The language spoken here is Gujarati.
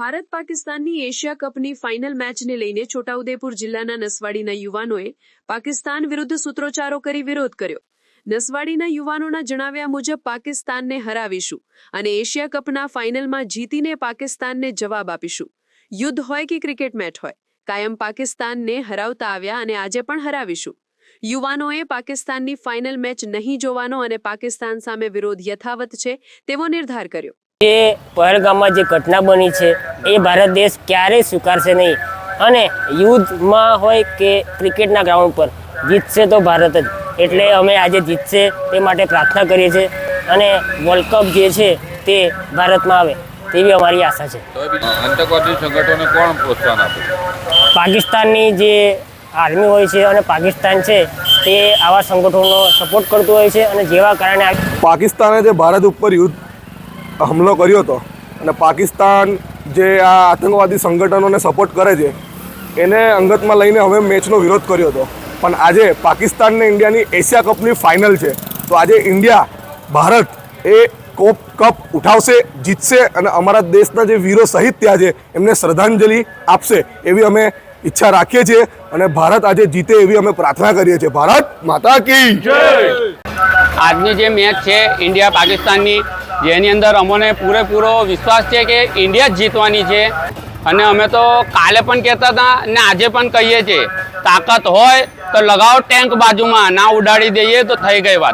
ભારત પાકિસ્તાનની એશિયા કપની ફાઇનલ મેચને લઈને છોટાઉદેપુર જિલ્લાના નસવાડીના યુવાનોએ પાકિસ્તાન વિરુદ્ધ સૂત્રોચ્ચારો કરી વિરોધ કર્યો. નસવાડીના યુવાનોના જણાવ્યા મુજબ પાકિસ્તાનને હરાવીશું અને એશિયા કપના ફાઇનલમાં જીતીને પાકિસ્તાનને જવાબ આપીશું. યુદ્ધ હોય કે ક્રિકેટ મેચ હોય, કાયમ પાકિસ્તાનને હરાવતા આવ્યા અને આજે પણ હરાવીશું. યુવાનોએ પાકિસ્તાનની ફાઇનલ મેચ નહીં જોવાનો અને પાકિસ્તાન સામે વિરોધ યથાવત છે તેવો નિર્ધાર કર્યો. જે પહેલગામમાં જે ઘટના બની છે એ ભારત દેશ ક્યારેય સ્વીકારશે નહીં. અને યુદ્ધમાં હોય કે ક્રિકેટના ગ્રાઉન્ડ પર જીતશે તો ભારત જ. એટલે અમે આજે જીતશે તે માટે પ્રાર્થના કરીએ છીએ. અને વર્લ્ડ કપ જે છે તે ભારતમાં આવે તેવી અમારી આશા છે. આતંકવાદી સંગઠનોને કોણ પ્રોત્સાહન આપે? પાકિસ્તાનની જે આર્મી હોય છે અને પાકિસ્તાન છે તે આવા સંગઠનોનો સપોર્ટ કરતું હોય છે અને જેવા કારણે આ પાકિસ્તાને જે ભારત ઉપર યુદ્ધ હુમલો કર્યો હતો અને પાકિસ્તાન જે આ આતંકવાદી સંગઠનોને સપોર્ટ કરે છે, એને અંગતમાં લઈને હવે મેચનો વિરોધ કર્યો હતો. પણ આજે પાકિસ્તાન ને ઇન્ડિયાની એશિયા કપની ફાઇનલ છે. તો આજે ઇન્ડિયા, ભારત એ કોપ કપ ઉઠાવશે, જીતશે અને અમારા દેશના જે વીરો સહિત ત્યાં છે, એમને શ્રદ્ધાંજલિ આપશે એવી અમે ઈચ્છા રાખીએ છીએ અને ભારત આજે જીતે એવી અમે પ્રાર્થના કરીએ છીએ. ભારત માતા કી આજની જે મેચ છે ઇન્ડિયા પાકિસ્તાનની જેની અંદર અમને પૂરેપૂરો વિશ્વાસ છે કે ઇન્ડિયા જ જીતવાની છે. અને અમે તો કાલે પણ કહેતા હતા ને આજે પણ કહીએ છીએ, તાકાત હોય તો લગાવો ટેન્ક બાજુમાં, ના ઉડાડી દઈએ તો થઈ ગઈ વાત.